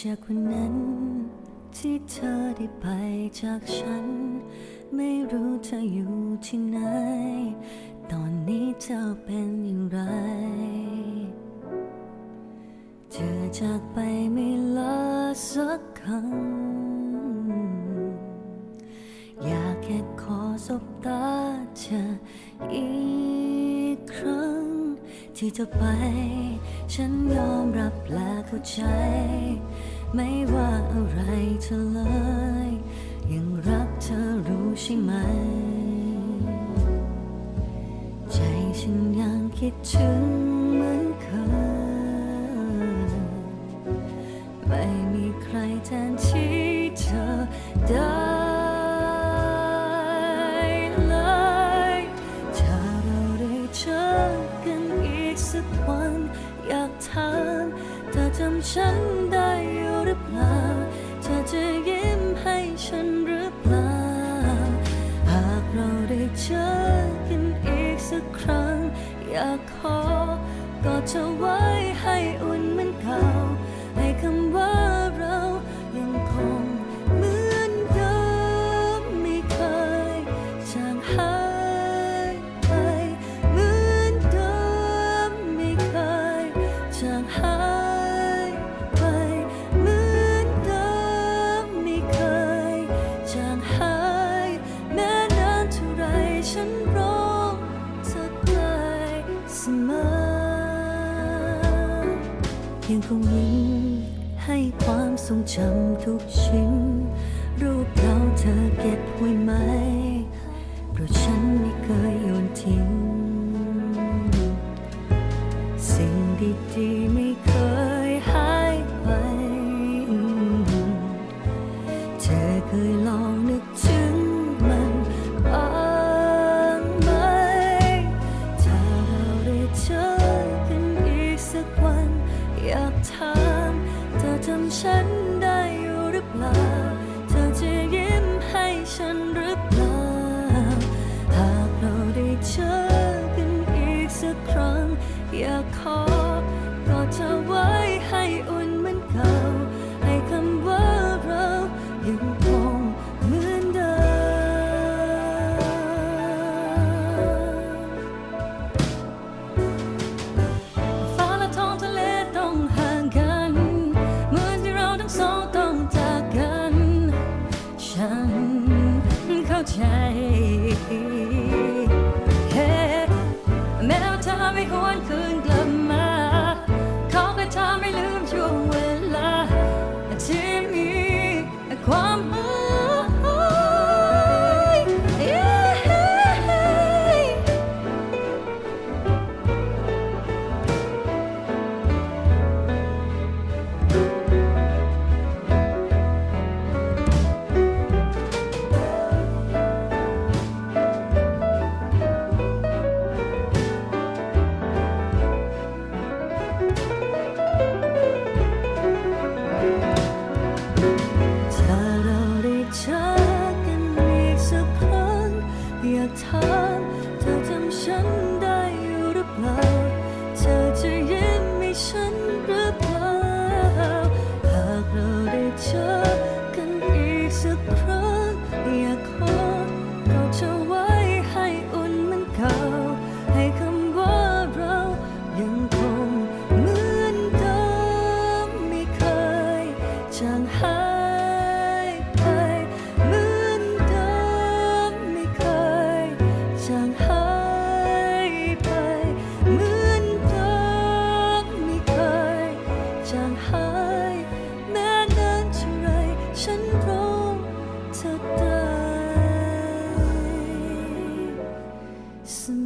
จากวันนั้น ที่เธอได้ไปจากฉัน ไม่รู้เธออยู่ที่ไหน ตอนนี้เธอเป็นอย่างไร เธอจากไปไม่ลาสักคำอยากแค่ขอสบตาเธออีกครั้ง ที่จะไป ฉันยอมรับและเข้าใจ ไม่ว่าอะไรเธอเลย ยังรักเธอรู้ใช่ไหม ใจฉันยังคิดถึงเหมือนเคย ไม่มีใครแทนที่เธอได้เลยถ้าเราได้เจอกัน สักวันอยากถามเธอจำฉันได้อยู่หรือเปล่าเธอจะยิ้มให้ฉันหรือเปล่า หากเราได้เจอกันอีกสักครั้ง อยากขอกอดเธอไว้ให้อุ่นเหมือนเก่าให้คำว่าเรายังคงเหมือนเดิมไม่เคยจางหาย ยังคงยิ้มให้ความทรงจำทุกชิ้น รูปเราเธอเก็บไว้ไหม เพราะฉันไม่เคยโยนทิ้ง สิ่งดีๆ ฉันได้อยู่หรือเปล่า เธอจะยิ้มให้ฉันหรือเปล่า หากเราได้เจอกันอีกสักครั้ง อยากขอ คว กันอีกสั 思。